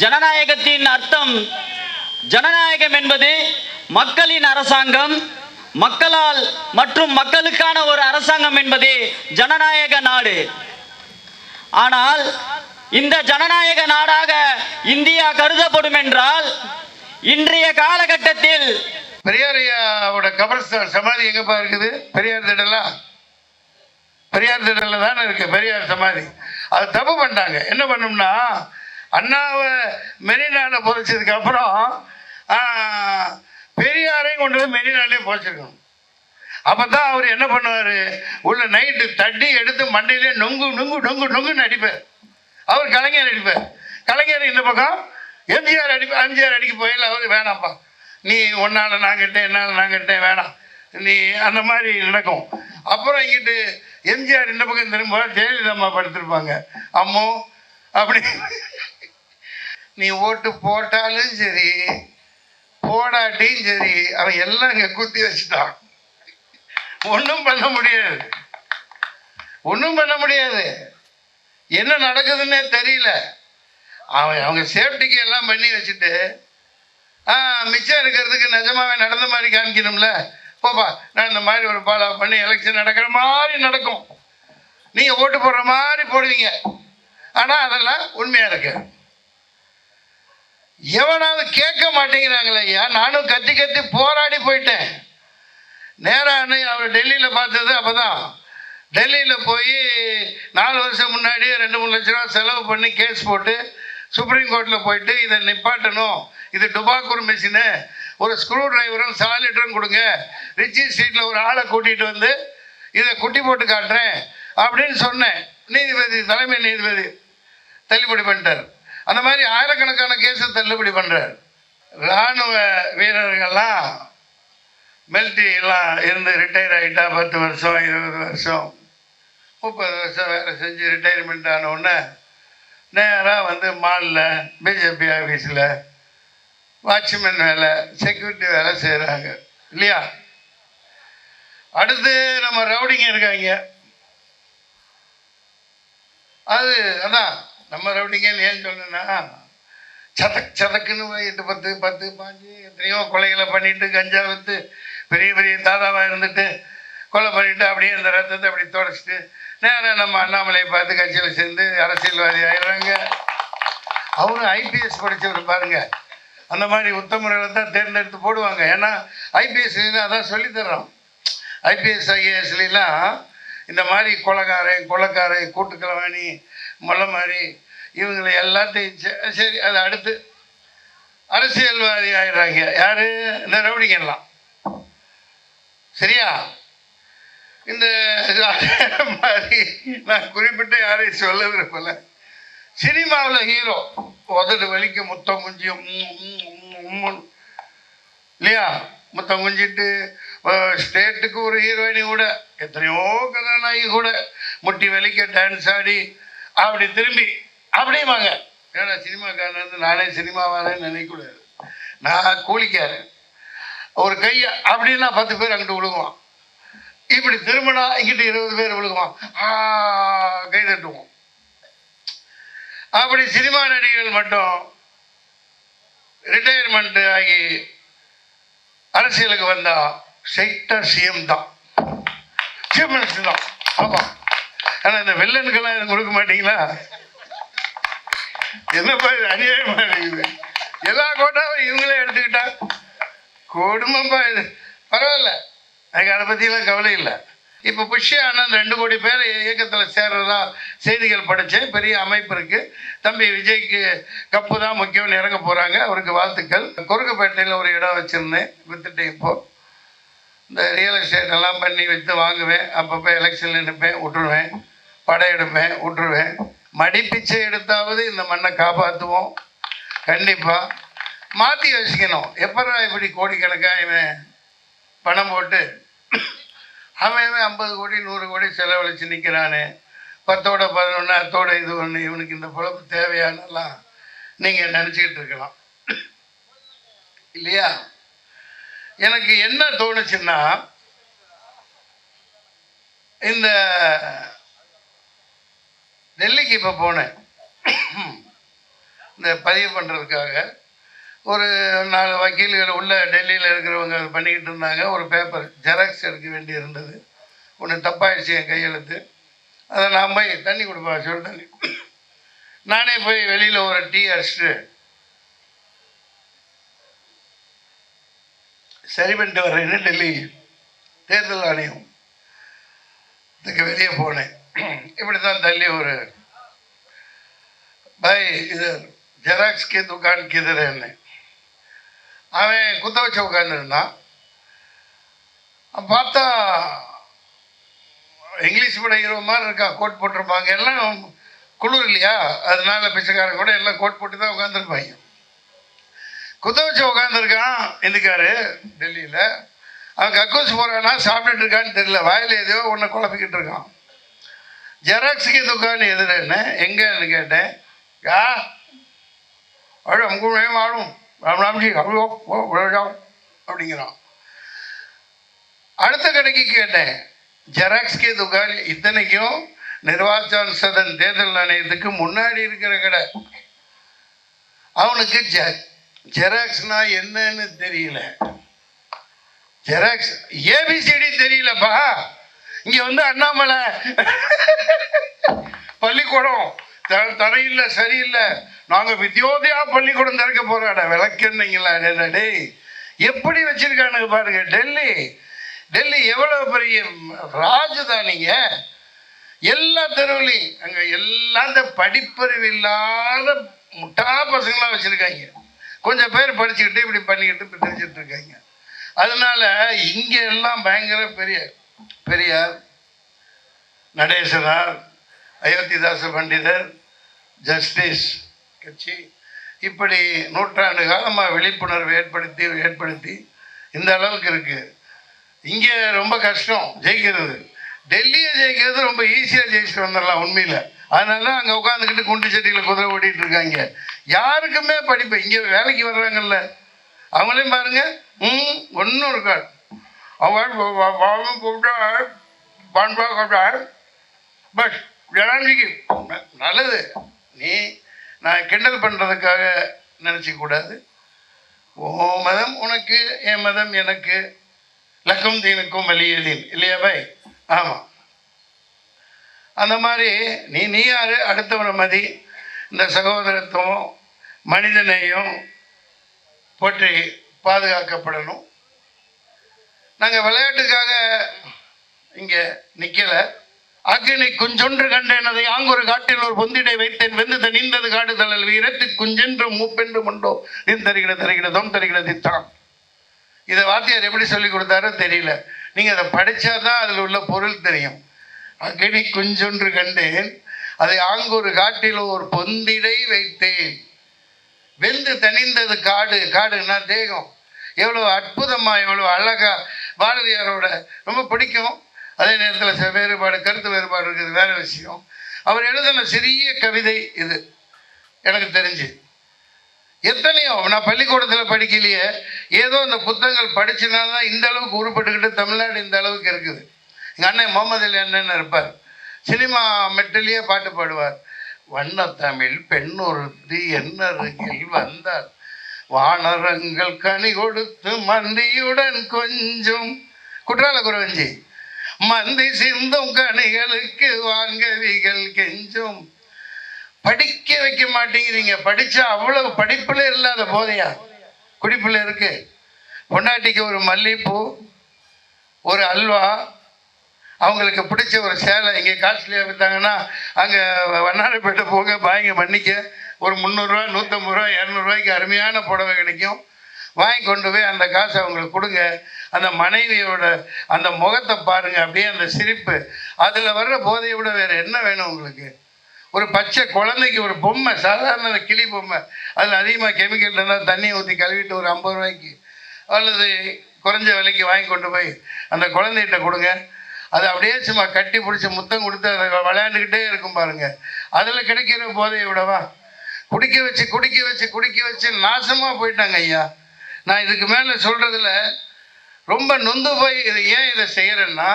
ஜனநாயகத்தின் அர்த்தம் ஜனநாயகம் என்பது மக்களின் அரசாங்கம் மக்களால் மற்றும் மக்களுக்கான ஒரு அரசாங்கம் என்பதே ஜனநாயக நாடு. ஆனால் இந்த ஜனநாயக நாடாக இந்தியா கருதப்படும் என்றால் இன்றைய காலகட்டத்தில் பெரியார் ஐயாவோட கபர்ஸ்தான் சமாதி எங்கப்பா இருக்குது? பெரியார் திடலா பெரியார் திடல தானே இருக்கு பெரியார் சமாதி. அது தப்பு பண்ணிட்டாங்க. என்ன பண்ணோம்னா அண்ணாவை மெரினால புதைச்சதுக்கு அப்புறம் பெரியாரையும் கொண்டு போய் மெரினாலே புதைச்சிருக்கணும். அப்போ தான் அவர் என்ன பண்ணுவார்? உள்ள நைட்டு தட்டி எடுத்து மண்டையிலே நொங்கு நொங்கு நொங்கு நொங்குன்னு அடிப்பார். அவர் கலைஞர் அடிப்பார். கலைஞர் இந்த பக்கம் எம்ஜிஆர் அடி எம்ஜிஆர் அடிக்க போயில அவர் வேணாம்ப்பா. நீ ஒன்னால் நான் கட்டேன் என்னால் நான் கட்டேன் வேணாம். நீ அந்த மாதிரி நடக்கும். அப்புறம் இங்கிட்டு எம்ஜிஆர் இந்த பக்கம் திரும்ப ஜெயலலிதா அம்மா படுத்திருப்பாங்க. அம்மோ அப்படி. நீ ஓட்டு போட்டாலும் சரி போடாட்டியும் சரி அவன் எல்லாம் இங்கே குத்தி வச்சுட்டான். ஒன்றும் பண்ண முடியாது. ஒன்றும் பண்ண முடியாது. என்ன நடக்குதுன்னே தெரியல. அவன் அவங்க சேஃப்டிக்கு எல்லாம் பண்ணி வச்சுட்டு ஆ மிச்சம் இருக்கிறதுக்கு நிஜமாவே நடந்த மாதிரி காமிக்கணும்ல? போப்பா நான் இந்த மாதிரி ஒரு பாலா பண்ணி எலெக்ஷன் நடக்கிற மாதிரி நடக்கும். நீங்கள் ஓட்டு போடுற மாதிரி போடுவீங்க. ஆனால் அதெல்லாம் உண்மையாக இருக்குது எவனாவது கேட்க மாட்டேங்கிறாங்களே ஐயா. நானும் கத்தி கத்தி போராடி போயிட்டேன். நேராக அவர் டெல்லியில் பார்த்தது அப்போ தான் டெல்லியில் போய் நாலு வருஷம் முன்னாடி ரெண்டு மூணு லட்ச ரூபா செலவு பண்ணி கேஸ் போட்டு சுப்ரீம் கோர்ட்டில் போயிட்டு இதை நிப்பாட்டணும். இது டுபாக்கூர் மிஷினு. ஒரு ஸ்க்ரூ டிரைவரும் சாலிட்டரும் கொடுங்க. ரிச்சி ஸ்ட்ரீட்டில் ஒரு ஆளை கூட்டிகிட்டு வந்து இதை குட்டி போட்டு காட்டுறேன் அப்படின்னு சொன்னேன். நீதிபதி தலைமை நீதிபதி தள்ளுபடி பண்ணிட்டார். அந்த மாதிரி ஆயிரக்கணக்கான கேஸை தள்ளுபடி பண்ணுறார் இராணுவ வீரர்கள்லாம் மெல்டி எல்லாம் இருந்து ரிட்டையர் ஆகிட்டா பத்து வருஷம் இருபது வருஷம் முப்பது வருஷம் வேலை செஞ்சு ரிட்டையர்மெண்ட் ஆனவுடனே நேராக வந்து மாலில் பிஜேபி ஆஃபீஸில் வாட்ச்மேன் வேலை செக்யூரிட்டி வேலை செய்கிறாங்க இல்லையா? அடுத்து நம்ம ரவுடிங்க இருக்காங்க. அது அதான் நம்ம ரவுடிங்கன்னு ஏன் சொன்னேன்னா சதக் சதக்குன்னு எட்டு பத்து பத்து பாஞ்சு எத்தனையோ கொலைகளை பண்ணிட்டு கஞ்சா விற்று பெரிய பெரிய தாதாவாக இருந்துட்டு கொலை பண்ணிட்டு அப்படியே இந்த ரத்தத்தை அப்படி தொடச்சிட்டு நேராக நம்ம அண்ணாமலையை பார்த்து கட்சியில் சேர்ந்து அரசியல்வாதி ஆயிடுறாங்க. அவரும் ஐபிஎஸ் படித்தவர் பாருங்க. அந்த மாதிரி உத்தமர்களை தான் தேர்ந்தெடுத்து போடுவாங்க. ஏன்னா ஐபிஎஸ்லாம் அதான் சொல்லித்தர்றோம் ஐபிஎஸ் ஐஏஎஸ்லாம் இந்த மாதிரி கொலைக்காரன் கொலைக்காரன் கூட்டுக்கிழவாணி முல்லை மாதிரி இவங்களை எல்லாத்தையும் சரி அது அடுத்து அரசியல்வாதி ஆயிடுறாங்க. யாரு? இந்த ரவுடிங்கெல்லாம் சரியா? இந்த மாதிரி நான் குறிப்பிட்ட யாரையும் சொல்ல விரும்பல. சினிமாவில் ஹீரோ. உதடு வலிக்க முத்தம் குஞ்சியும் இல்லையா? முத்தம் குஞ்சிட்டு ஸ்டேட்டுக்கு ஒரு ஹீரோயினி கூட எத்தனையோ கதாநாயகி கூட முட்டி வலிக்க டான்ஸ் ஆடி அப்படி திரும்பி அப்படியே வாங்க. ஏன்னா சினிமாக்காரன் வந்து நானே சினிமா வரேன்னு நினைக்கக்கூடாது. நான் கூலிக்காரன். ஒரு கையை அப்படின்னா பத்து பேர் அங்கிட்டு விழுகுவான். இப்படி திரும்பினா இங்கிட்டு இருபது பேர் விழுகுவான். கை தட்டுவோம். அப்படி சினிமா நடிகர்கள் மட்டும் ரிட்டையர்மெண்ட் ஆகி அரசியலுக்கு வந்தா ஸ்ட்ரைட்டாக சிஎம் தான். சீஃப் மினிஸ்டர் தான். ஆமாம் ஆனால் இந்த வில்லனுக்கெல்லாம் எதுவும் கொடுக்க மாட்டீங்களா? என்னப்பா இது அநியாயமா இருக்குது? எல்லா கோட்டாவும் இவங்களே எடுத்துக்கிட்டா? கொடுமைப்பா இது. பரவாயில்ல. எனக்கு அதை பற்றிலாம் கவலை இல்லை. இப்போ புஷ்ய அண்ணன் ரெண்டு கோடி பேர் இயக்கத்தில் சேர்றதா செய்திகள் படித்தேன் பெரிய அமைப்பு இருக்குது தம்பி விஜய்க்கு கப்பு தான் முக்கியம்னு இறங்க போகிறாங்க அவருக்கு வாழ்த்துக்கள். குறுக்குப்பேட்டையில் ஒரு இடம் வச்சுருந்தேன். வித்துட்டேன் இப்போது இந்த ரியல் எஸ்டேட் எல்லாம் பண்ணி விற்று வாங்குவேன். அப்பப்போ எலெக்ஷனில் நிற்பேன் விட்டுருவேன் படம் எடுப்பேன் விட்டுருவேன் மடிப்பிச்சை எடுத்தாவது இந்த மண்ணை காப்பாற்றுவோம் கண்டிப்பாக மாற்றி யோசிக்கணும் எப்படா இப்படி கோடிக்கணக்காக இவன் பணம் போட்டு? அவன் இவன் ஐம்பது கோடி நூறு கோடி செலவழித்து நிற்கிறானே பத்தோட பதினொன்று அத்தோட இது ஒன்று இவனுக்கு இந்த பொழப்பு தேவையானலாம் நீங்கள் நினச்சிக்கிட்டு இருக்கலாம். இல்லையா? எனக்கு என்ன தோணுச்சுன்னா இந்த டெல்லிக்கு இப்போ போனேன். இந்த பதிவு பண்ணுறதுக்காக ஒரு நாலு வக்கீல்கள் உள்ள டெல்லியில் இருக்கிறவங்க பண்ணிக்கிட்டு இருந்தாங்க. ஒரு பேப்பர் ஜெராக்ஸ் எடுக்க வேண்டி இருந்தது. ஒன்று தப்பாயிடுச்சு என் கையெழுத்து. அதை நான் போய் தண்ணி கொடுப்பா சொல்லு தண்ணி. நானே போய் வெளியில் ஒரு டீ அடிச்சுட்டு சரி பண்ணிட்டு வர்றேன்னு டெல்லி தேர்தல் ஆணையம். இதுக்கு வெளியே போனேன். இப்படி தான் தள்ளி ஒரு பாய் இது ஜெராக்ஸ் கே துக்கான் கிதறேன்னு அவன் குத்த வச்சு உட்காந்துருந்தான் பார்த்தா இங்கிலீஷ் படிக்கிற மாதிரி இருக்கா கோட் போட்டிருப்பாங்க. எல்லாம் குளிர் இல்லையா? அதனால பிச்சைக்காரன் கூட எல்லாம் கோட் போட்டு தான் உட்காந்துருப்பாங்க குத்த வச்சு உட்காந்துருக்கான் இந்துக்காரு டெல்லியில். அவன் கக்கூஸ் போகிறான்னா சாப்பிட்டுட்டு இருக்கான்னு தெரியல. வாயில் எதையோ ஒன்று குழப்பிக்கிட்டு இருக்கான். ஜெராக்ஸுக்கு துக்கான் எதிரேன்னு எங்கன்னு கேட்டேன். யா அழு அங்குமே ராம் ராம்ஜி அவ்வளோ அப்படிங்கிறான். அடுத்த கடைக்கு கேட்டேன். ஜெராக்ஸ்கே துக்கான் இத்தனைக்கும் நிர்வாச்சான் சதன் தேர்தல் ஆணையத்துக்கு முன்னாடி இருக்கிற கடை. அவனுக்கு ஜெ ஜெராக்ஸ்னா என்னன்னு தெரியல. ஜெராக்ஸ் ஏபிசிடி தெரியலப்பா. இங்க வந்து அண்ணாமலை. பள்ளிக்கூடம். த- தரையில்லை சரியில்லை. நாங்க வித்யோதயா பள்ளிக்கூடம் திறக்க போறாட விளக்குன்னீங்களா டேய், டேய். எப்படி வச்சிருக்கானுங்க பாருங்க டெல்லி. டெல்லி எவ்வளவு பெரிய ராஜதானிங்க? எல்லா தெருவிலையும் அங்க எல்லாம் இந்த படிப்பறிவு இல்லாத முட்டா பசங்களா வச்சிருக்காங்க. கொஞ்சம் பேர் படிச்சுக்கிட்டு இப்படி பண்ணிக்கிட்டு இப்படி இருக்காங்க. அதனால இங்க எல்லாம் பயங்கர பெரிய பெரியார் நடேசனார் அயோத்திதாச பண்டிதர் ஜஸ்டிஸ் கட்சி இப்படி நூற்றாண்டு காலமாக விழிப்புணர்வு ஏற்படுத்தி ஏற்படுத்தி இந்த அளவுக்கு இருக்குது இங்கே ரொம்ப கஷ்டம் ஜெயிக்கிறது. டெல்லியை ஜெயிக்கிறது ரொம்ப ஈஸியாக ஜெயிச்சுட்டு வந்துடலாம் உண்மையில். அதனால தான் அங்கே உட்காந்துக்கிட்டு குண்டு செட்டியில் குதிரை ஓட்டிகிட்டு இருக்காங்க. யாருக்குமே படிப்பு இங்கே வேலைக்கு வர்றாங்கல்ல. அவங்களையும் பாருங்கள் ம் ஒன்றும் இருக்காது. அவங்க கூப்பிட்டா பண்பா கூப்பிட்டா பட் ஜனாதிக்கு நல்லது. நீ நான் கிண்டல் பண்ணுறதுக்காக நினச்சிக்கூடாது ஓ மதம் உனக்கு என் மதம் எனக்கு. லக்கம் தீனுக்கும் வலியதீன் இல்லையா பாய்? ஆமாம் அந்த மாதிரி நீ நீ யார்? அடுத்தவனை மதி. இந்த சகோதரத்துவம் மனிதனையும் போற்றி பாதுகாக்கப்படணும். நாங்கள் விளையாட்டுக்காக இங்கே நிற்கலை அக்கினி குஞ்சொன்று கண்டேன் அதை ஆங்கொரு காட்டில் ஒரு பொந்திடை வைத்தேன். வெந்து தனிந்தது காடு தளல் வீரத்து குஞ்சென்று மூப்பென்று முண்டோ. நின் தருகிற தருகிற தோம் தருகிற தித்தான் இதை வாத்தியார் எப்படி சொல்லி கொடுத்தாரோ தெரியல. நீங்கள் அதை படித்தாதான் அதில் உள்ள பொருள் தெரியும். அக்கினி குஞ்சொன்று கண்டேன் அதை ஆங்கொரு காட்டில் ஒரு பொந்திடை வைத்தேன். வெந்து தணிந்தது காடு. காடுன்னா தேகம். எவ்வளோ அற்புதமாக எவ்வளோ அழகா. பாரதியாரோட ரொம்ப பிடிக்கும். அதே நேரத்தில் வேறுபாடு கருத்து வேறுபாடு இருக்குது வேற விஷயம். அவர் எழுதின சிறிய கவிதை இது. எனக்கு தெரிஞ்சு. எத்தனையோ நான் பள்ளிக்கூடத்தில் படிக்கலையே ஏதோ இந்த புத்தகங்கள் படிச்சனால தான் இந்த அளவுக்கு உருப்பட்டுக்கிட்டு தமிழ்நாடு இந்த அளவுக்கு இருக்குது. எங்கள் அண்ணன் முகமது அலி அண்ணன் இருப்பார். சினிமா மெட்டிலேயே பாட்டு பாடுவார். வண்ண தமிழ் பெண்ணொருத்தி என்னருகில் வந்தார். வானரங்கள் கனி கொடுத்து மந்தியுடன் கொஞ்சம். குற்றால குறவஞ்சி. மந்தி சிந்தும் கனிகளுக்கு வாங்கவிகள் கெஞ்சும். படிக்க வைக்க மாட்டேங்கிறீங்க. படிச்சா அவ்வளவு படிப்புல இல்லாத போதையா? குடிப்புல இருக்கு. பொண்டாட்டிக்கு ஒரு மல்லிகைப்பூ ஒரு அல்வா அவங்களுக்கு பிடிச்ச ஒரு சேலை இங்கே காஸ்ட்லியாக விற்றாங்கன்னா அங்கே வண்ணாரப்பேட்டை போக பாய்ங்க பண்ணிக்க ஒரு முந்நூறுரூவா நூற்றம்பது ரூபா இரநூறுவாய்க்கு அருமையான புடவை கிடைக்கும். வாங்கி கொண்டு போய் அந்த காசை அவங்களுக்கு கொடுங்க. அந்த மனைவியோட அந்த முகத்தை பாருங்கள் அப்படியே அந்த சிரிப்பு. அதில் வர்ற போதையை விட வேறு என்ன வேணும் உங்களுக்கு? ஒரு பச்சை குழந்தைக்கு ஒரு பொம்மை சாதாரண கிளி பொம்மை. அதில் அதிகமாக கெமிக்கல் இருந்தால் தண்ணியை ஊற்றி கழுவிட்டு ஒரு ஐம்பது ரூபாய்க்கு அல்லது குறைஞ்ச விலைக்கு வாங்கி கொண்டு போய் அந்த குழந்தைகிட்ட கொடுங்க. அது அப்படியே சும்மா கட்டி பிடிச்சி முத்தம் கொடுத்து அதை விளையாண்டுக்கிட்டே இருக்கும் பாருங்கள் அதில் கிடைக்கிற போதையை விடவா? குடிக்க வச்சு குடிக்க வச்சு குடிக்க வச்சு நாசமாக போயிட்டாங்க ஐயா. நான் இதுக்கு மேலே சொல்கிறதுல ரொம்ப நொந்து போய் இது ஏன் இதை செய்கிறேன்னா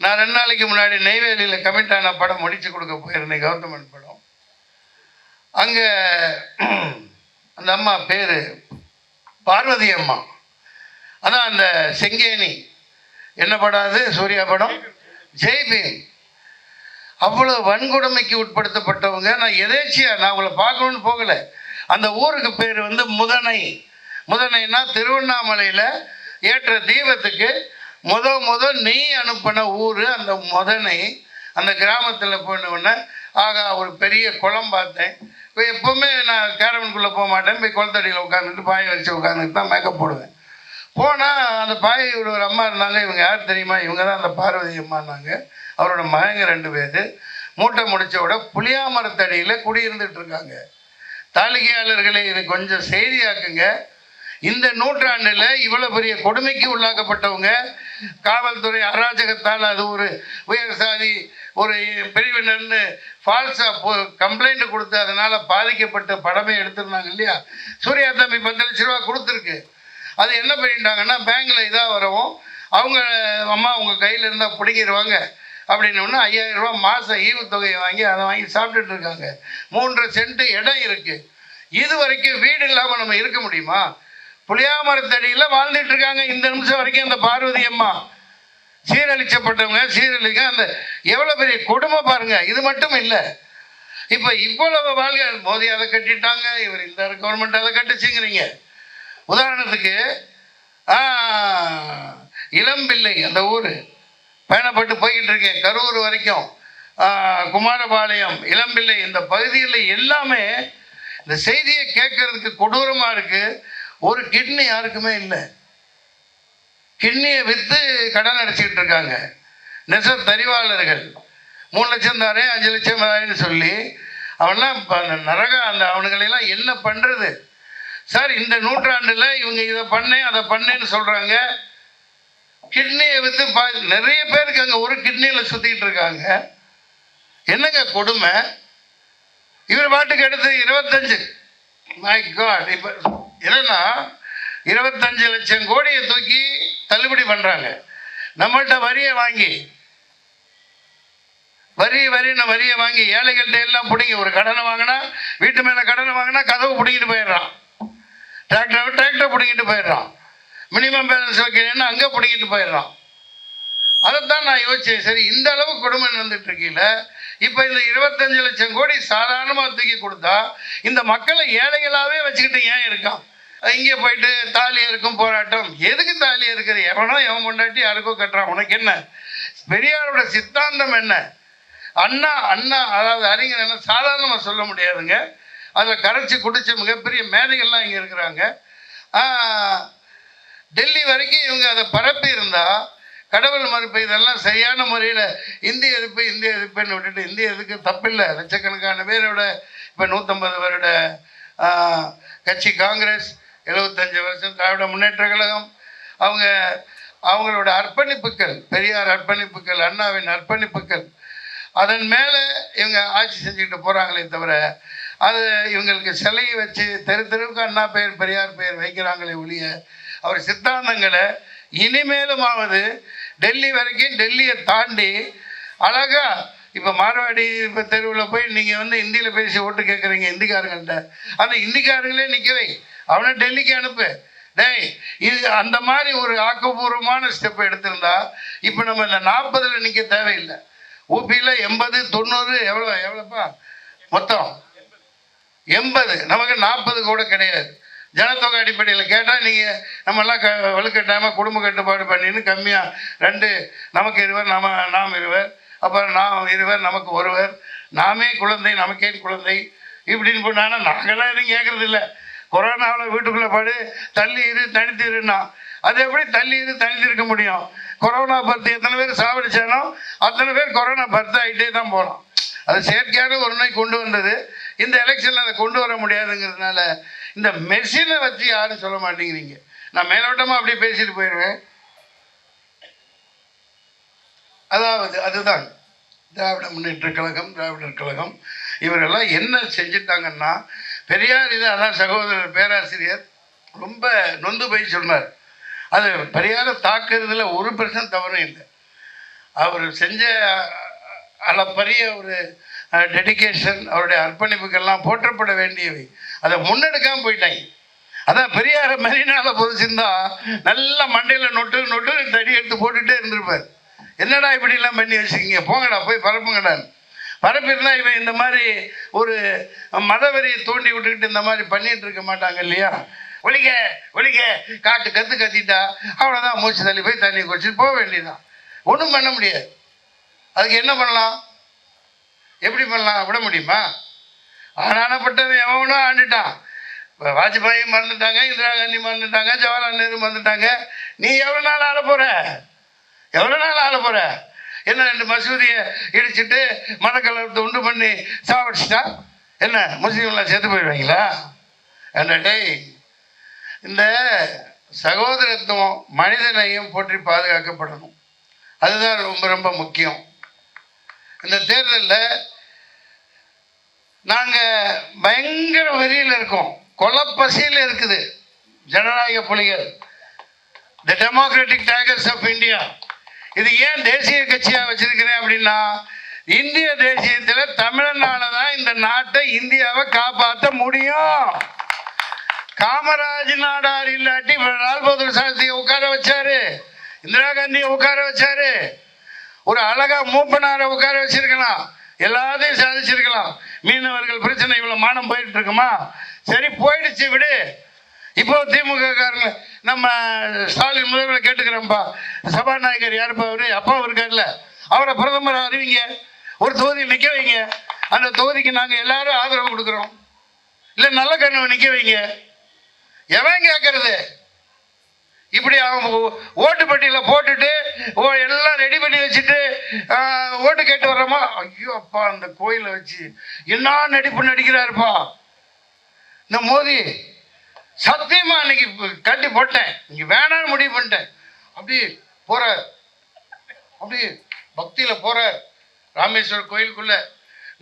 நான் ரெண்டு நாளைக்கு முன்னாடி நெய்வேலியில் கமிட்டான படம் முடிச்சு கொடுக்க போயிருந்தேன் கவர்மெண்ட் படம். அங்கே அந்த அம்மா பேர் பார்வதி அம்மா. அதான் அந்த செங்கேணி. என்ன படாது சூர்யா படம்? ஜெய்பீம் அவ்வளோ வன்கொடுமைக்கு உட்படுத்தப்பட்டவங்க. நான் எதேச்சியா நான் அவங்கள பார்க்கணுன்னு போகலை. அந்த ஊருக்கு பேர் வந்து முதனை. முதனைன்னா திருவண்ணாமலையில் ஏற்ற தீபத்துக்கு முத முத நெய் அனுப்பின ஊர் அந்த முதனை. அந்த கிராமத்தில் போனவுடனே ஆகா ஒரு பெரிய குளம் பார்த்தேன். இப்போ எப்போவுமே நான் கேரவனுக்குள்ளே போக மாட்டேன். போய் குளத்தடியில் உட்காந்துட்டு பாயை வச்சு உட்காந்துட்டு தான் மேக்கப் போடுவேன். போனால் அந்த பாயை ஒரு ஒரு அம்மா இருந்தாங்க. இவங்க யார் தெரியுமா? இவங்க தான் அந்த பார்வதி அம்மானாங்க அவரோட மகங்க ரெண்டு பேர். மூட்டை முடிச்ச விட புளியாமரத்தடியில் குடியிருந்துட்டு இருக்காங்க. தாளிகையாளர்களே இது கொஞ்சம் செய்தியாக்குங்க. இந்த நூற்றாண்டில் இவ்வளோ பெரிய கொடுமைக்கு உள்ளாக்கப்பட்டவங்க காவல்துறை அராஜகத்தால் அது ஒரு உயர் சாதி ஒரு பிரிவினர்னு ஃபால்ஸாக கம்ப்ளைண்ட் கொடுத்து அதனால் பாதிக்கப்பட்ட படமே எடுத்திருந்தாங்க இல்லையா? சூர்யா தம்பி பத்து லட்ச ரூபா கொடுத்துருக்கு. அது என்ன பண்ணிட்டாங்கன்னா பேங்க்கில் இதாக வரவும் அவங்க அம்மா உங்கள் கையில் இருந்தால் பிடிங்கிடுவாங்க அப்படின்னோடனே ஐயாயிரம் ரூபா மாதம் ஈவுத்தொகையை வாங்கி அதை வாங்கி சாப்பிட்டுட்டு இருக்காங்க. மூன்றரை சென்ட் இடம் இருக்குது இது வரைக்கும் வீடு இல்லாமல் நம்ம இருக்க முடியுமா? புளியாமரத்தடியில் வாழ்ந்துட்டு இருக்காங்க இந்த நிமிஷம் வரைக்கும் அந்த பார்வதி அம்மா. சீரழிச்சப்பட்டவங்க சீரழிக்க அந்த எவ்வளோ பெரிய கொடுமை பாருங்க. இது மட்டும் இல்லை. இப்போ இவ்வளவு வாழ்க்கை மோதி அதை கட்டிட்டாங்க இவர் இந்த கவர்மெண்ட் அதை கட்டுச்சுங்கிறீங்க. உதாரணத்துக்கு இளம்பிள்ளை அந்த ஊர். பயணப்பட்டு போய்கிட்டு இருக்கேன். கரூர் வரைக்கும். குமாரபாளையம் இளம்பிள்ளை இந்த பகுதியில் எல்லாமே இந்த செய்தியை கேட்கறதுக்கு கொடூரமாக இருக்குது ஒரு கிட்னி யாருக்குமே இல்லை. கிட்னியை விற்று கடன் அடைச்சிக்கிட்டு இருக்காங்க. நெச தறிவாளர்கள். மூணு லட்சம் தாரேன் அஞ்சு லட்சம் தாரேன்னு சொல்லி அவன்லாம் இப்போ அந்த நரக அந்த அவனுங்களெல்லாம் என்ன பண்ணுறது சார் இந்த நூற்றாண்டில் இவங்க இதை பண்ணேன் அதை பண்ணேன்னு சொல்கிறாங்க கிட்னியை விற்று பா நிறைய பேருக்கு அங்கே ஒரு கிட்னியில் சுற்றிட்டு இருக்காங்க. என்னங்க கொடுமை? இவர் பாட்டுக்கு எடுத்து இருபத்தஞ்சு. மை காட் இப்போ என்னன்னா இருபத்தஞ்சு லட்சம் கோடியை தூக்கி தள்ளுபடி பண்ணுறாங்க நம்மள்கிட்ட வரியை வாங்கி. வரி வரின்னு வரியை வாங்கி ஏழைகள்கிட்ட எல்லாம் பிடிங்கி ஒரு கடனை வாங்கினா வீட்டு மேலே கடனை வாங்கினா கதவு பிடிங்கிட்டு போயிடுறான். டிராக்டர் டிராக்டர் பிடிங்கிட்டு போயிடுறான். மினிமம் பேலன்ஸ் வைக்கிறேன்னு அங்கே பிடிங்கிட்டு போயிடுறான். அதைத்தான் நான் யோசிச்சேன். சரி இந்த அளவு கொடுமை நடந்துட்டு இருக்கீல இப்போ இந்த இருபத்தஞ்சு லட்சம் கோடி சாதாரணமாக தூக்கி கொடுத்தா இந்த மக்களை ஏழைகளாகவே வச்சுக்கிட்டு ஏன் இருக்கான்? இங்கே போயிட்டு தாலி இருக்கும் போராட்டம். எதுக்கு தாலி இருக்குது எவனோ எவன் கொண்டாட்டி யாருக்கோ கட்டுறான். உனக்கு என்ன? பெரியாரோட சித்தாந்தம் என்ன? அண்ணா அண்ணா அதாவது அறிஞர் என்ன சாதாரணமாக சொல்ல முடியாதுங்க. அதை கரைச்சி குடிச்ச மிகப்பெரிய மேதைகள்லாம் இங்கே இருக்கிறாங்க. டெல்லி வரைக்கும் இவங்க அதை பரப்பி இருந்தா கடவுள் மறுப்பு இதெல்லாம் சரியான முறையில் இந்திய எதிர்ப்பு இந்திய எதிர்ப்புன்னு விட்டுட்டு இந்திய எதுக்கு தப்பில்லை. லட்சக்கணக்கான பேரோட இப்போ நூற்றம்பது வருட கட்சி காங்கிரஸ் எழுபத்தஞ்சு வருஷம் திராவிட முன்னேற்ற கழகம். அவங்க அவங்களோட அர்ப்பணிப்புகள் பெரியார் அர்ப்பணிப்புகள் அண்ணாவின் அர்ப்பணிப்புகள் அதன் மேலே இவங்க ஆட்சி செஞ்சுக்கிட்டு போகிறாங்களே தவிர அது இவங்களுக்கு சிலையை வச்சு தெரு தெருவுக்கு அண்ணா பெயர் பெரியார் பெயர் வைக்கிறாங்களே ஒழிய அவர் சித்தாந்தங்களை இனிமேலுமாவது டெல்லி வரைக்கும் டெல்லியை தாண்டி அழகா இப்போ மார்வாடி இப்போ தெருவில் போய் நீங்கள் வந்து ஹிந்தியில் பேசி ஓட்டு கேட்குறீங்க ஹிந்திக்காரங்கள்ட்ட. அந்த ஹிந்திக்காரங்களே நிற்கவை அவனை டெல்லிக்கு அனுப்பு. டேய் இது அந்த மாதிரி ஒரு ஆக்கப்பூர்வமான ஸ்டெப் எடுத்திருந்தா இப்போ நம்ம இந்த நாற்பதில் நிற்க தேவையில்லை. ஊபியில் எண்பது தொண்ணூறு எவ்வளோ எவ்வளோப்பா மொத்தம். எண்பது. நமக்கு நாற்பது கூட கிடையாது. ஜனத்தொகை அடிப்படையில் கேட்டால் நீங்கள் நம்மெல்லாம் க வலுக்கட்டாமல் குடும்ப கட்டுப்பாடு பண்ணின்னு கம்மியாக ரெண்டு நமக்கு இருவர் நம்ம நாம் இருவர் அப்புறம் நாம் இருவர் நமக்கு ஒருவர் நாமே குழந்தை நமக்கே குழந்தை இப்படின்னு போனானா நாங்களாம் எதுவும் கேட்குறது இல்லை. கொரோனாவில் வீட்டுக்குள்ளே பாடு தள்ளி இரு தனித்து இருன்னா அது எப்படி தள்ளி இரு தனித்து இருக்க முடியும்? கொரோனா பர்த்து எத்தனை பேர் சாவடிச்சானோ அத்தனை பேர் கொரோனா பர்த்து ஆகிட்டே தான் போனோம். அது செயற்கையான ஒரு நோய் கொண்டு வந்தது. இந்த எலெக்ஷனில் அதை கொண்டு வர முடியாதுங்கிறதுனால இந்த மெஷினை வச்சு யாரும் சொல்ல மாட்டேங்கிறீங்க. நான் மேலோட்டமாக அப்படியே பேசிட்டு போயிடுவேன். அதாவது அதுதான் திராவிட முன்னேற்ற கழகம் திராவிடர் கழகம். இவரெல்லாம் என்ன செஞ்சுட்டாங்கன்னா பெரியார் இது அதான் சகோதரர் பேராசிரியர் ரொம்ப நொந்து போய் சொன்னார். அது பெரியாரை தாக்குறதுல ஒரு பெர்சன்ட் தவறும் இல்லை. அவர் செஞ்ச அளப்பரிய ஒரு டெடிகேஷன் அவருடைய அர்ப்பணிப்புக்கெல்லாம் போற்றப்பட வேண்டியவை. அதை முன்னெடுக்காமல் போயிட்டாங்க. அதான் பெரியார மெரினால புதுச்சிருந்தா நல்லா மண்டையில் நொட்டு நொட்டு தடி எடுத்து போட்டுட்டே இருந்திருப்பார். என்னடா இப்படிலாம் பண்ணி வச்சுக்கிங்க போங்கடா போய் பரப்புங்கடான்னு பரப்பிருந்தா இவன் இந்த மாதிரி ஒரு மதவெறியை தோண்டி விட்டுக்கிட்டு இந்த மாதிரி பண்ணிட்டு இருக்க மாட்டாங்க இல்லையா? ஒழிக ஒழிக காட்டு கத்து கத்திட்டா அவ்வளோதான் மூச்சு தள்ளி போய் தண்ணி குடிச்சிட்டு போக வேண்டியதுதான். ஒன்றும் பண்ண முடியாது. அதுக்கு என்ன பண்ணலாம்? எப்படி பண்ணலாம் விட முடியுமா? ஆனானப்பட்டது எவனோ ஆண்டுட்டான். இப்போ மறந்துட்டாங்க இந்திரா காந்தி மறந்துட்டாங்க ஜவஹர்லால் நேரு மறந்துட்டாங்க. நீ எவ்வளோ நாள் ஆள போகிற எவ்வளோ நாள் ஆள போகிற என்ன ரெண்டு மசூதியை இடிச்சிட்டு மதக்கலத்தை உண்டு பண்ணி சாவடிச்சிட்டா? என்ன முஸ்லீம்லாம் சேர்த்து போயிடுவீங்களா? என்ன டேய் இந்த சகோதரத்துவம் மனிதனையும் போற்றி பாதுகாக்கப்படணும். அதுதான் ரொம்ப ரொம்ப முக்கியம். இந்த தேர்தலில் நாங்கள் பயங்கர வெறியில் இருக்கோம். கொலப்பசியில் இருக்குது. ஜனநாயக புலிகள். The democratic tigers of India இது ஏன் தேசிய கட்சியாக வச்சிருக்கிறேன் அப்படின்னா இந்திய தேசியத்தில் தமிழனால தான் இந்த நாட்டை இந்தியாவை காப்பாற்ற முடியும். காமராஜ் நாடார் இல்லாட்டி லால் பகதூர் சாஸ்திரியை உட்கார வச்சாரு. இந்திரா காந்தியை உட்கார வச்சாரு. ஒரு அழகா மூப்பனாரை உட்கார வச்சிருக்கலாம். எல்லாத்தையும் சாதிச்சிருக்கலாம். மீனவர்கள் பிரச்சனை இவ்வளோ மானம் போயிட்டு இருக்குமா சரி போயிடுச்சு விடு. இப்போ திமுக காரங்க நம்ம ஸ்டாலின் முதல்வரை கேட்டுக்கிறோம்ப்பா சபாநாயகர் யாருப்பா அவரு? அப்பா இருக்கார்ல அவரை பிரதமர் அறிவிங்க? ஒரு தொகுதி நிற்க வைங்க. அந்த தொகுதிக்கு நாங்கள் எல்லாரும் ஆதரவு கொடுக்குறோம். இல்லை நல்ல கண்ணு நிற்க வைங்க. எவன் கேட்கறது இப்படி அவங்க ஓட்டு பெட்டியில் போட்டுட்டு ஓ எல்லாம் ரெடி பண்ணி வச்சுட்டு ஓட்டு கேட்டு வர்றோமா? ஐயோ அப்பா அந்த கோயிலை வச்சு என்ன நடிப்பு நடிக்கிறாருப்பா? இந்த மோதி சத்தியமா அன்னைக்கு கட்டி போட்டேன். இங்க வேணாம் முடிவு பண்ணிட்டேன். அப்படி போற அப்படி பக்தியில போற ராமேஸ்வரர் கோயிலுக்குள்ள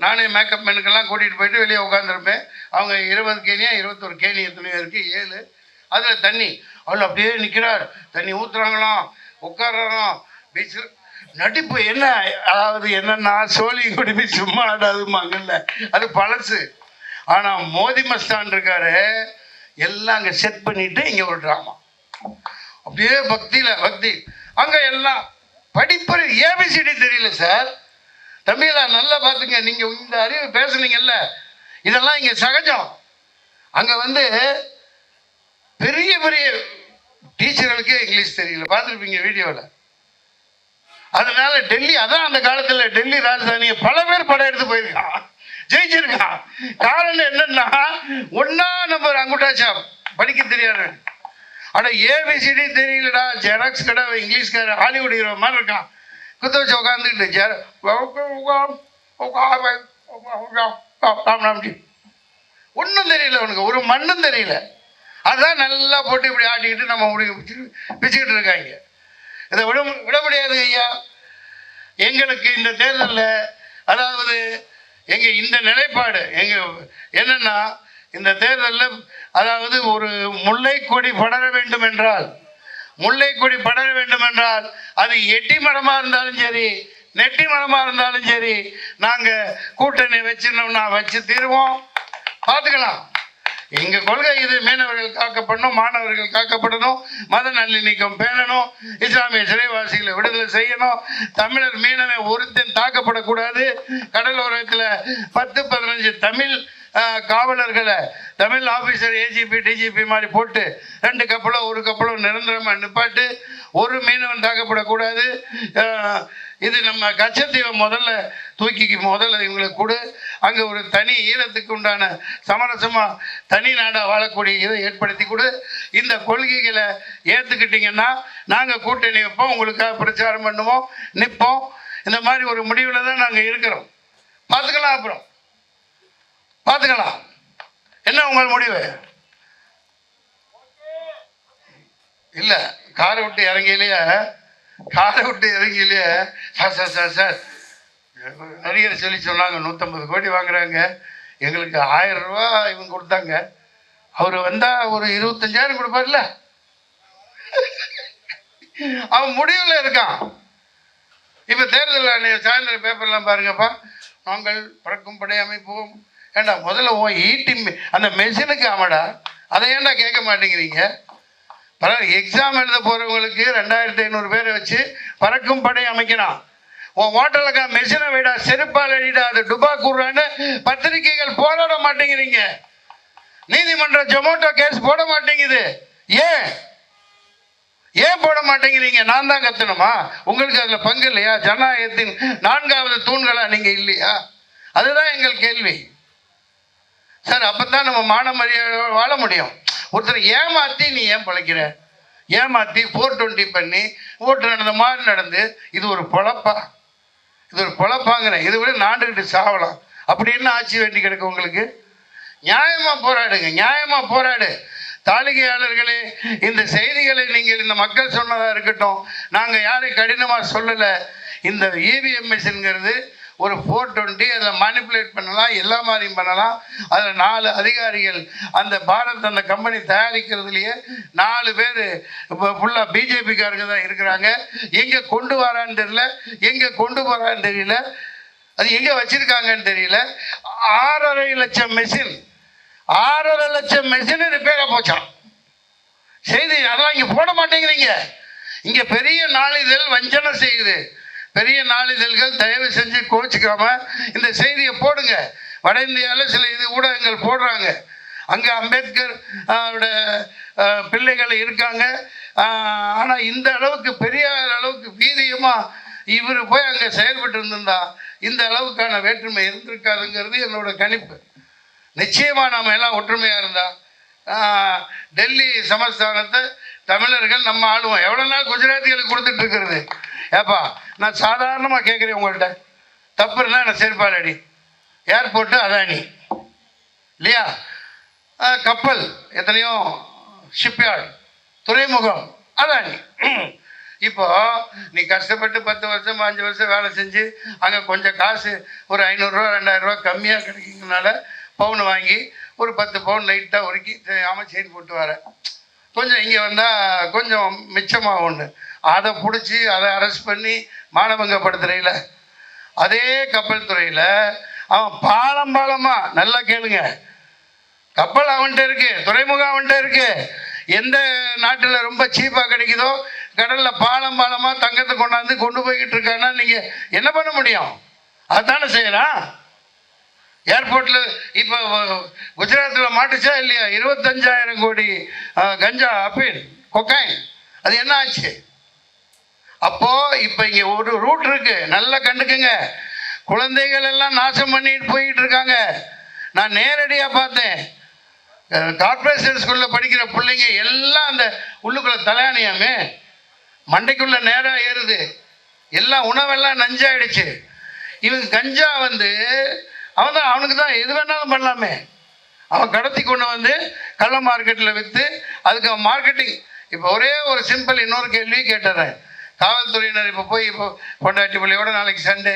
நானே மேக்கப் மேனுக்கெல்லாம் கூட்டிகிட்டு போயிட்டு வெளியே உட்காந்துருப்பேன் அவங்க இருபது கேணியா இருபத்தொரு கேணி எத்தனையோ இருக்குது ஏழு. அதில் தண்ணி. அவள் அப்படியே நிற்கிறார் தண்ணி ஊற்றுறாங்களாம் உட்காடுறாங்களாம் பீச்சில் நடிப்பு என்ன? அதாவது என்னன்னா சோழி குடிப்பி சும்மா ஆடாதுமாங்கல்ல அது பழசு. ஆனால் மோதி மஸ்தான் இருக்காரு. எல்லாம் அங்கே செட் பண்ணிட்டு இங்கே ஒரு ட்ராமா அப்படியே பக்தியில் பக்தி. அங்கே எல்லாம் படிப்பறி ஏபிசிடி தெரியல சார் தமிழா நல்லா பார்த்துங்க. நீங்கள் இந்த அறிவு பேசுனீங்கல்ல. இதெல்லாம் இங்கே சகஜம். அங்கே வந்து பெரிய பெரிய டீச்சர்களுக்கே இங்கிலீஷ் தெரியல பார்த்துருப்பீங்க வீடியோவில் அதனால டெல்லி அதான் அந்த காலத்தில் டெல்லி ராஜதானியை பல பேர் படம் எடுத்து போயிருக்கான் ஜெயிச்சிருக்கான் காரணம் என்னன்னா ஒன்னா நம்பர் அங்குட்டாச்சா படிக்க தெரியாது அட ஏபிசிடி தெரியலடா ஜெராக்ஸ் கடை இங்கிலீஷ்கார ஹாலிவுட் ஹீரோ மாதிரி இருக்கான் குத்த வச்சு உட்காந்துக்கிட்டு ஜெர ஒன்றும் தெரியல அவனுக்கு ஒரு மண்ணும் தெரியல அதான் நல்லா போட்டு இப்படி ஆட்டிக்கிட்டு நம்ம முடி வச்சுக்கிட்டு இருக்காங்க. இதை விட விட முடியாது ஐயா. எங்களுக்கு இந்த தேர்தலில் அதாவது எங்கள் இந்த நிலைப்பாடு எங்கள் என்னென்னா இந்த தேர்தலில் அதாவது ஒரு முல்லை கொடி படர வேண்டும் என்றால் முல்லை கொடி படர வேண்டும் என்றால் அது எட்டி மரமாக இருந்தாலும் சரி நெட்டி மரமாக இருந்தாலும் சரி நாங்கள் கூட்டணி வச்சிருந்தோம்னா வச்சு தீருவோம். பார்த்துக்கலாம். எங்க கொள்கை இது மீனவர்கள் காக்கப்படணும் மாணவர்கள் காக்கப்படணும் மத நல்லிணக்கம் பேணணும் இஸ்லாமிய சிறைவாசிகளை விடுதலை செய்யணும். தமிழர் மீனவை ஒருத்தன் தாக்கப்படக்கூடாது. கடலோரத்தில் பத்து பதினஞ்சு தமிழ் காவலர்களை தமிழ் ஆஃபீஸர் ஏஜிபி டிஜிபி மாதிரி போட்டு ரெண்டு கப்பலோ ஒரு கப்பலோ நிரந்தரமாக நிப்பாட்டு ஒரு மீனவன் தாக்கப்படக்கூடாது. இது நம்ம கச்சத்தீவை முதல்ல தூக்கி முதல்ல இவங்களுக்கு கொடு. அங்கே ஒரு தனி ஈழத்துக்கு உண்டான சமரசமாக தனி நாடாக வாழக்கூடிய இதை ஏற்படுத்தி கொடு. இந்த கொள்கைகளை ஏற்றுக்கிட்டிங்கன்னா நாங்கள் கூட்டணி வைப்போம் உங்களுக்காக பிரச்சாரம் பண்ணுவோம் நிற்போம். இந்த மாதிரி ஒரு முடிவில் தான் நாங்கள் இருக்கிறோம். பார்த்துக்கலாம் அப்புறம். பார்த்துக்கலாம். என்ன உங்கள் முடிவு? இல்லை காரை விட்டு இறங்கிலேயே காரை விட்டு இறங்கிலேயே சார் சார் சார் சார். நடிகர் சொல்லி சொன்னாங்க நூற்றம்பது கோடி வாங்குறாங்க. எங்களுக்கு ஆயிரம் ரூபா இவங்க கொடுத்தாங்க. அவர் வந்தால் ஒரு இருபத்தஞ்சாயிரம் கொடுப்பார்ல. அவன் முடிவில் இருக்கான். இப்போ தேர்தல் ஆணையம் சாயந்தரம் பேப்பர்லாம் பாருங்கப்பா. நாங்கள் பறக்கும் படை அமைப்போம். ஏண்டா முதல்ல ஓ ஈட்டி மெ- அந்த மெஷினுக்கு ஆமாடா. அதை ஏன்டா கேட்க மாட்டேங்கிறீங்க? பரவாயில்ல எக்ஸாம் எழுத போகிறவங்களுக்கு ரெண்டாயிரத்தி ஐநூறு பேரை வச்சு பறக்கும் படை அமைக்கணும் உன் ஹோட்டலுக்கா மெஷினை விடா செருப்பால் அடிடா அது டுபா கூடுறான்னு பத்திரிகைகள் போராட மாட்டேங்கிறீங்க. நீதிமன்ற ஜொமோட்டோ கேஸ் போட மாட்டேங்குது. ஏன்? ஏன் போட மாட்டேங்கிறீங்க? நான் தான் கத்தணுமா? உங்களுக்கு அதில் பங்கு இல்லையா? ஜனநாயகத்தின் நான்காவது தூண்களா நீங்கள் இல்லையா? அதுதான் எங்கள் கேள்வி. சார் அப்போ தான் நம்ம மான மரியாதை வாழ முடியும். ஒருத்தர் ஏமாற்றி நீ ஏன் பிழைக்கிற? ஏமாற்றி ஃபோர் டுவெண்ட்டி பண்ணி ஓட்டு நடந்த மாதிரி நடந்து இது ஒரு பொழப்பா? இது ஒரு பொழப்பாங்கிறேன் இது விட நாண்டுக்கிட்டு சாவலாம். அப்படின்னு ஆட்சி வேண்டி கிடக்கு உங்களுக்கு? நியாயமாக போராடுங்க நியாயமாக போராடு. தாளிகையாளர்களே இந்த செய்திகளை நீங்கள் இந்த மக்கள் சொன்னதாக இருக்கட்டும் நாங்கள் யாரையும் கடினமாக சொல்லலை. இந்த E இவிஎம் ஒரு ஃபோர் டுவெண்ட்டி அதில் மேனிப்புலேட் பண்ணலாம் எல்லா மாதிரியும் பண்ணலாம். அதில் நாலு அதிகாரிகள் அந்த பாரத் அந்த கம்பெனி தயாரிக்கிறதுலையே நாலு பேர் இப்போ ஃபுல்லாக பிஜேபிக்காரங்க தான் இருக்கிறாங்க. எங்கே கொண்டு வரான்னு தெரியல எங்கே கொண்டு போகிறான்னு தெரியல அது எங்கே வச்சுருக்காங்கன்னு தெரியல. ஆறரை லட்சம் மெஷின் ஆறரை லட்சம் மெஷின் ரிப்பேராக போச்சான் செய்தி அதெல்லாம் இங்கே போட மாட்டேங்கிறீங்க. இங்கே பெரிய நாளிதழ் வஞ்சனை செய்யுது. பெரிய நாளிதழ்கள் தயவு செஞ்சு கோச்சிக்காம இந்த செய்தியை போடுங்க. வட இந்தியாவில் சில இது ஊடகங்கள் போடுறாங்க. அங்கே அம்பேத்கர் பிள்ளைகள் இருக்காங்க. ஆனால் இந்த அளவுக்கு பெரிய அளவுக்கு வீரியமாக இவர் போய் அங்கே செயல்பட்டு இருந்திருந்தா இந்த அளவுக்கான வேற்றுமை இருந்திருக்காதுங்கிறது என்னோட கணிப்பு. நிச்சயமாக நாம் எல்லாம் ஒற்றுமையாக இருந்தா டெல்லி சமஸ்தானத்தை தமிழர்கள் நம்ம ஆளுவோம். எவ்வளோ நாள் குஜராத்திகளுக்கு கொடுத்துட்டு இருக்கிறது? ஏப்பா நான் சாதாரணமாக கேட்குறேன் உங்கள்கிட்ட தப்பு இருந்தால் நான் செருப்பால் ஏர்போர்ட்டு அதானி. இல்லையா? கப்பல் எத்தனையோ ஷிப்யார்டு துறைமுகம் அதானி. இப்போ நீ கஷ்டப்பட்டு பத்து வருஷம் அஞ்சு வருஷம் வேலை செஞ்சு அங்கே கொஞ்சம் காசு ஒரு ஐநூறுரூவா ரெண்டாயிரரூவா கம்மியாக கிடைக்குங்கனால பவுன் வாங்கி ஒரு பத்து பவுன் லைட்டாக உருக்கி ஆமாம் செயின் போட்டு வரேன் கொஞ்சம் இங்கே வந்தால் கொஞ்சம் மிச்சமாக ஒன்று அதை பிடிச்சி அதை அரெஸ்ட் பண்ணி மானபங்கப்படுத்துறையில். அதே கப்பல் துறையில் அவன் பாலம் பாலமாக நல்லா கேளுங்க. கப்பல் அவன்கிட்ட இருக்கு துறைமுகம் அவன்கிட்ட இருக்கு. எந்த நாட்டில் ரொம்ப சீப்பாக கிடைக்குதோ கடலில் பாலம் பாலமாக தங்கத்தை கொண்டாந்து கொண்டு போய்கிட்டு இருக்கான்னா நீங்கள் என்ன பண்ண முடியும்? அதானே செய்யலாம்? ஏர்போர்ட்டில் இப்போ குஜராத்தில் மாட்டுச்சா இல்லையா? இருபத்தஞ்சாயிரம் கோடி கஞ்சா அப்பீன் கொக்காயின் அது என்ன ஆச்சு? அப்போ இப்போ இங்கே ஒரு ரூட் இருக்கு. நல்லா கண்டுக்குங்க. குழந்தைகள் எல்லாம் நாசம் பண்ணிட்டு போயிட்டு இருக்காங்க. நான் நேரடியாக பார்த்தேன். கார்பரேஷன் ஸ்கூலில் படிக்கிற பிள்ளைங்க எல்லாம் அந்த உள்ளுக்குள்ள தலையாணியாமே. மண்டைக்குள்ள நேராக ஏறுது. எல்லாம் உணவெல்லாம் நஞ்சாயிடுச்சு. இவங்க கஞ்சா வந்து அவன் தான் அவனுக்கு தான் எது வேணாலும் பண்ணலாமே. அவன் கடத்தி கொண்டு வந்து கள்ள மார்க்கெட்டில் விற்று அதுக்கு அவன் மார்க்கெட்டிங் இப்போ ஒரே ஒரு சிம்பிள் இன்னொரு கேள்வி கேட்டுறேன். காவல்துறையினர் இப்போ போய் இப்போ பொண்டாட்டி பிள்ளையோட நாளைக்கு சண்டே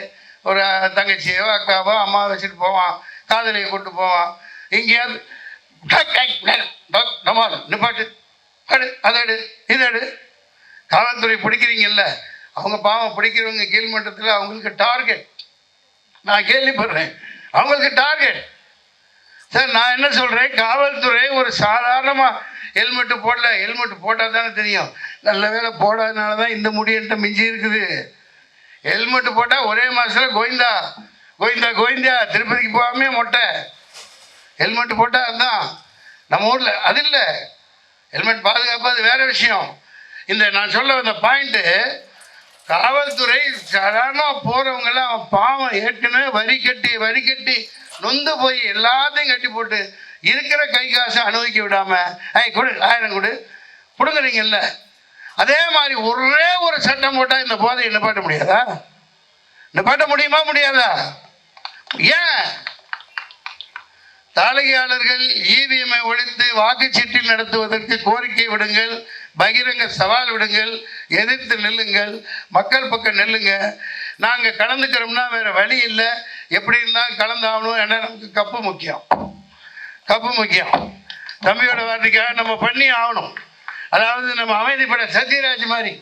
ஒரு தங்கச்சியோ அக்காவோ அம்மாவை வச்சுட்டு போவான் காதலியை கூட்டு போவான். எங்கேயாவது டக், டக், நிப்பாட்டு அடு அதை எடு இதை எடு. காவல்துறை பிடிக்கிறீங்கல்ல அவங்க பாவம் பிடிக்கிறவங்க கீழ்மட்டத்தில் அவங்களுக்கு டார்கெட் நான் கேள்விப்படுறேன். அவங்களுக்கு டார்கெட் சார் நான் என்ன சொல்கிறேன் காவல்துறை ஒரு சாதாரணமாக ஹெல்மெட்டு போடல. ஹெல்மெட் போட்டால் தானே தெரியும். நல்ல வேலை போடாதனால தான் இந்த முடியன்ட்ட மிஞ்சி இருக்குது. ஹெல்மெட்டு போட்டால் ஒரே மாதத்தில் கோவிந்தா. கோவிந்தா கோவிந்தா திருப்பதிக்கு போகாமே மொட்டை. ஹெல்மெட் போட்டால் அதுதான் நம்ம ஊரில் அது இல்லை. ஹெல்மெட் பாதுகாப்பு அது வேறு விஷயம். இந்த நான் சொல்ல வந்த பாயிண்ட்டு காவல்துறை சாதாரணமாக போகிறவங்கெல்லாம் அவன் பாவம் ஏற்கனவே வரி கட்டி வரி கட்டி நொந்து போய் எல்லாத்தையும் கட்டி போட்டு இருக்கிற கை காசை அனுபவிக்க விடாம ஐ கொடு ஆயிரம் கொடு. கொடுக்குறீங்கல்ல அதே மாதிரி ஒரே ஒரு சட்டம் போட்டால் இந்த போதையை நிப்பாட்ட முடியாதா? நிப்பாட்ட முடியுமா முடியாதா? ஏன்? தாளிகையாளர்கள் இவிஎம்ஐ ஒழித்து வாக்குச்சீட்டில் நடத்துவதற்கு கோரிக்கை விடுங்கள். பகிரங்க சவால் விடுங்கள் எதிர்த்து நில்லுங்கள் மக்கள் பக்கம் நில்லுங்க. நாங்கள் கலந்துக்கிறோம்னா வேற வழி இல்லை. எப்படி இருந்தால் கலந்தாகணும் ஏன்னா நமக்கு கப்பு முக்கியம். கப்பு முக்கியம். தம்பியோட வார்த்தைக்காக நம்ம பண்ணி ஆகணும். அதாவது நம்ம அமைதிப்பட சத்யராஜ் மாதிரி.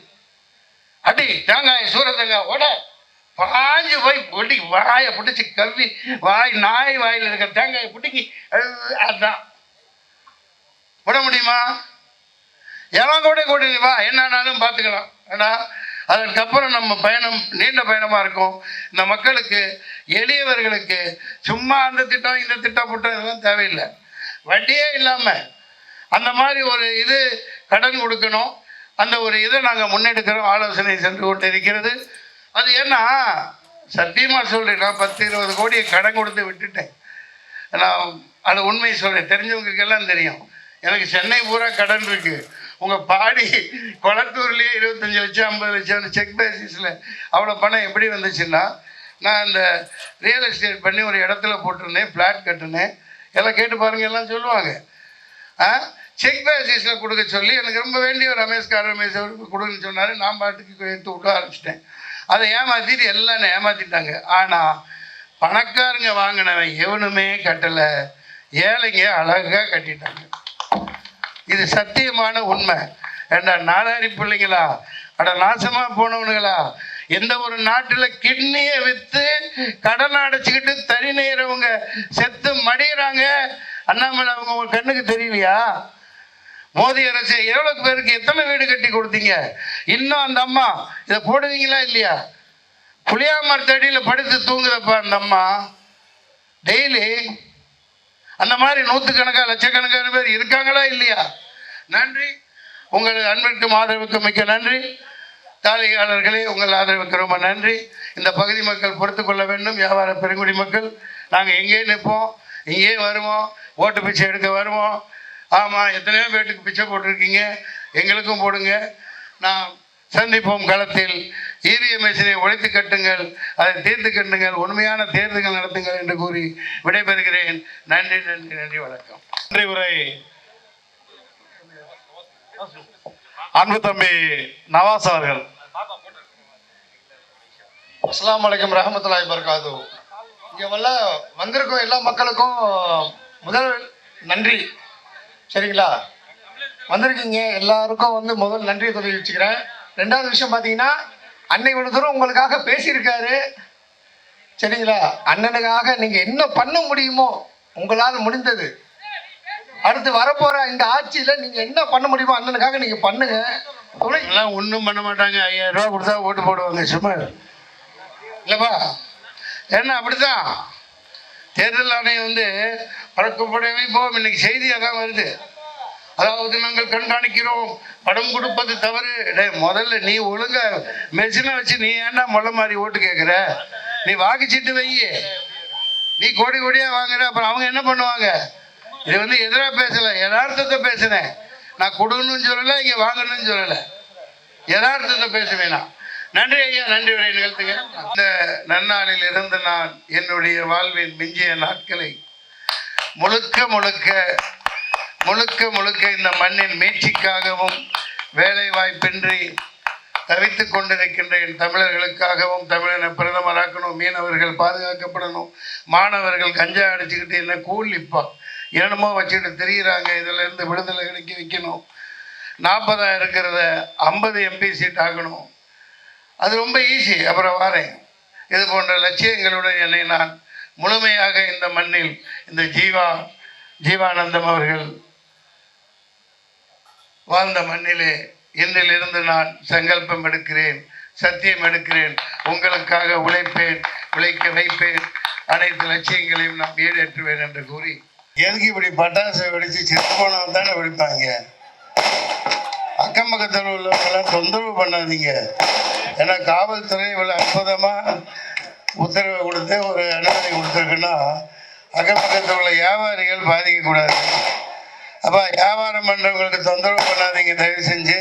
அடி தேங்காய் சூரத்தங்காய் ஓட. பாஞ்சு போய் பிடி வாயை பிடிச்சி கவ்வி வாய் நாய் வாயில் இருக்கிற தேங்காயை பிடிக்கி அதுதான் விட முடியுமா? எவன் கூட கூட நீவா என்னன்னாலும் பார்த்துக்கலாம். ஏன்னா அதற்கப்புறம் நம்ம பயணம் நீண்ட பயணமாக இருக்கும். இந்த மக்களுக்கு எளியவர்களுக்கு சும்மா அந்த திட்டம் இந்த திட்டம் போட்டோம் இதெல்லாம் தேவையில்லை. வட்டியே இல்லாமல் அந்த மாதிரி ஒரு இது கடன் கொடுக்கணும். அந்த ஒரு இதை நாங்கள் முன்னெடுக்கிறோம். ஆலோசனை சென்று கொண்டு இருக்கிறது அது ஏன்னா சத்தியமாக சொல்கிறேன் நான் பத்து இருபது கோடியை கடன் கொடுத்து விட்டுட்டேன். நான் அது உண்மை சொல்கிறேன் தெரிஞ்சவங்களுக்கெல்லாம் தெரியும். எனக்கு சென்னை பூரா கடன் இருக்குது உங்கள் பாடி கொளத்தூர்லேயே இருபத்தஞ்சி லட்சம் ஐம்பது லட்சம் செக் பேசிஸில் அவ்வளோ பணம் எப்படி வந்துச்சுன்னா நான் இந்த ரியல் எஸ்டேட் பண்ணி ஒரு இடத்துல போட்டிருந்தேன் ஃப்ளாட் கட்டினேன். எல்லாம் கேட்டு பாருங்க எல்லாம் சொல்லுவாங்க. ஆ? செக் பேசிஸில் கொடுக்க சொல்லி எனக்கு ரொம்ப வேண்டிய ஒரு ரமேஷ்கார் ரமேஷ் அவருக்கு கொடுன்னு சொன்னார். நான் பாட்டுக்கு எடுத்து விட ஆரம்பிச்சிட்டேன். அதை ஏமாற்றிட்டு எல்லாம் ஏமாற்றிட்டாங்க ஆனால் பணக்காரங்க வாங்கினவன் எவனுமே கட்டலை. ஏழைங்க அழகாக கட்டிட்டாங்க. இது சத்தியமான உண்மை. ஏண்டா நாடாரி பிள்ளைங்களா? அட நாசமாக போனவனுங்களா? எந்த ஒரு நாட்டில் கிட்னியை விற்று கடன் அடைச்சிக்கிட்டு தறி நெய்கிறவங்க செத்து மடியிறாங்க? அண்ணாமலை அவங்க உங்க கண்ணுக்கு தெரியலையா? மோதி அரசு எவ்வளோ பேருக்கு எத்தனை வீடு கட்டி கொடுத்தீங்க? இன்னும் அந்த அம்மா இதை போடுவீங்களா இல்லையா? புளியா மரத்தடியில் படுத்து தூங்குதப்பா அந்த அம்மா. டெய்லி அந்த மாதிரி நூற்றுக்கணக்கான லட்சக்கணக்கான பேர் இருக்காங்களா இல்லையா? நன்றி. உங்கள் அன்பிற்கும் ஆதரவுக்கும் மிக்க நன்றி. தாளிகாளர்களே உங்கள் ஆதரவுக்கு ரொம்ப நன்றி. இந்த பகுதி மக்கள் பொறுத்து கொள்ள வேண்டும். வியாபார பெருங்குடி மக்கள் நாங்கள் எங்கேயே நிற்போம். இங்கேயே வருவோம். ஓட்டு பிச்சை எடுக்க வருவோம். ஆமாம் எத்தனையோ பேட்டுக்கு பிச்சை போட்டிருக்கீங்க. எங்களுக்கும் போடுங்க. நான் சந்திப்போம் களத்தில். ஈவிஎம் மிஷினை ஒழித்து கட்டுங்கள் அதை தீர்த்து கட்டுங்கள் உண்மையான தேர்தல்கள் நடத்துங்கள் என்று கூறி விடைபெறுகிறேன். நன்றி நன்றி நன்றி வணக்கம். நன்றி உரை. அன்பு தம்பி நவாஸ் அவர்கள். அஸ்லாம் வலைக்கம் ரஹமத்துல்லாஹி பர்காது இங்கே வல்ல வந்திருக்கும் எல்லா மக்களுக்கும் முதல் நன்றி. சரிங்களா? வந்திருக்கீங்க எல்லாருக்கும் வந்து முதல் நன்றியை தெரிவிச்சுக்கிறேன். ரெண்டாவது விஷயம் பார்த்தீங்கன்னா அன்னை இவ்வளவு தூரம் உங்களுக்காக பேசியிருக்காரு. சரிங்களா? அண்ணனுக்காக நீங்கள் என்ன பண்ண முடியுமோ உங்களால் முடிந்தது. அடுத்து வரப்போற இந்த ஆட்சியில் நீங்கள் என்ன பண்ண முடியுமோ அண்ணனுக்காக நீங்கள் பண்ணுங்க. எல்லாம் ஒன்றும் பண்ண மாட்டாங்க. ஐயாயிரம் ரூபா கொடுத்தா ஓட்டு போடுவாங்க. சும்மா இல்லைப்பா. ஏன்னா அப்படித்தான். தேர்தல் ஆணையம் வந்து பழக்கப்படவே போகும் இன்னைக்கு செய்தி அதான் வருது. அதாவது நாங்கள் கண்காணிக்கிறோம். படம் கொடுப்பது தவறு. டே முதல்ல நீ ஒழுங்க மெஷினை வச்சு நீ ஏன்டா முள்ள மாதிரி ஓட்டு கேட்குற நீ வாக்குச்சீட்டு வை. நீ கோடி கோடியா வாங்குற. அப்புறம் அவங்க என்ன பண்ணுவாங்க? இது வந்து எதிராக பேசலை. யதார்த்தத்தை பேசுனேன். நான் கொடுக்கணும்னு சொல்லலை இங்கே வாங்கணும்னு சொல்லலை. யதார்த்தத்தை பேசுவேன் நான். நன்றி ஐயா. நன்றி உரை நிகழ்த்துங்க இந்த நன்னாளில் இருந்து நான் என்னுடைய வாழ்வின் மிஞ்சிய நாட்களை முழுக்க முழுக்க முழுக்க முழுக்க இந்த மண்ணின் மீட்சிக்காகவும் வேலை வாய்ப்பின்றி தவித்து கொண்டிருக்கின்ற என் தமிழர்களுக்காகவும் தமிழனை பிரதமராக்கணும் மீனவர்கள் பாதுகாக்கப்படணும் மாணவர்கள் கஞ்சா அடிச்சுக்கிட்டு என்ன கூலிப்பா என்னமோ வச்சுக்கிட்டு திரியிறாங்க. இதுல இருந்து விடுதலை கிடைக்க வைக்கணும். நாற்பதாயிரம் இருக்கிறத ஐம்பது எம்பி சீட் ஆகணும். அது ரொம்ப ஈஸி அப்புறம் வாரேன். இது போன்ற லட்சியங்களுடன் என்னை நான் முழுமையாக இந்த மண்ணில் இந்த ஜீவா ஜீவானந்தம் அவர்கள் வாழ்ந்த மண்ணிலே இன்றிலிருந்து நான் சங்கல்பம் எடுக்கிறேன் சத்தியம் எடுக்கிறேன் உங்களுக்காக உழைப்பேன் உழைக்க வைப்பேன். அனைத்து லட்சியங்களையும் நான் ஈடேற்றுவேன் என்று கூறி எதுக்கு இப்படி பட்டாசு வெடிச்சு செத்து போனவன் தானே வெடிப்பாங்க? அக்கம் பக்கத்தில் உள்ளவங்களாம் தொந்தரவு பண்ணாதீங்க. ஏன்னா காவல்துறை இவ்வளோ அற்புதமாக உத்தரவு கொடுத்து ஒரு அனுமதி கொடுத்துருக்குன்னா அக்கம் பக்கத்தில் உள்ள வியாபாரிகள் பாதிக்கக்கூடாது. அப்போ வியாபாரம் பண்ணுறவங்களுக்கு தொந்தரவு பண்ணாதீங்க தயவு செஞ்சு.